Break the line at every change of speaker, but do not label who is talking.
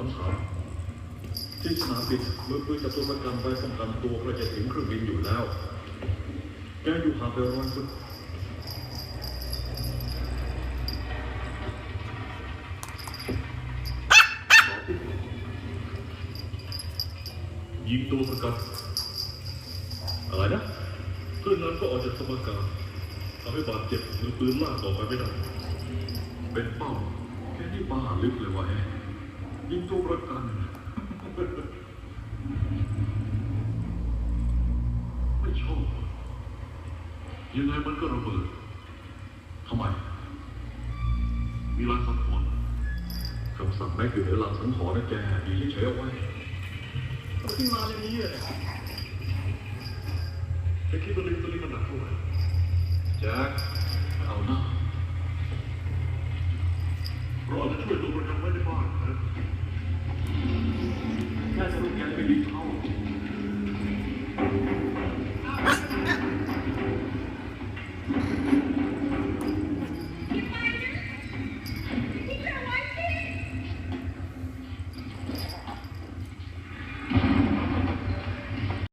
ที่สนามบินมือปืนกับตัวประกันไปป้องกันตัวก็จะถึงเครื่องบินอยู่แล้ว แกอยู่ห่างไปร้อยฟุตยิงตัวประกันอะไรนะเพื่อนนั้นก็ออกจากสมการทำให้บาดเจ็บมือปืนลากต่อไปไม่ได้ เป็นเป้าแค่นี้บ้าลึกเลยวะแฮะยิงตัวประกันไม่ชอบยังไงมันก็ระเบิดทำไม มีลางสังหรณ์คำสั่งแม่คือเหนือลางสังหรณ์นะแกอยู่เฉยเอาไว้ขึ้นมาอย่างนี้เลยแคิดว่าลิงตัวนี้มันหนักเท่าไหร่แจ็คเอาหน้าเราจะช่วยตัวประกันครุป แกไปยิงเขา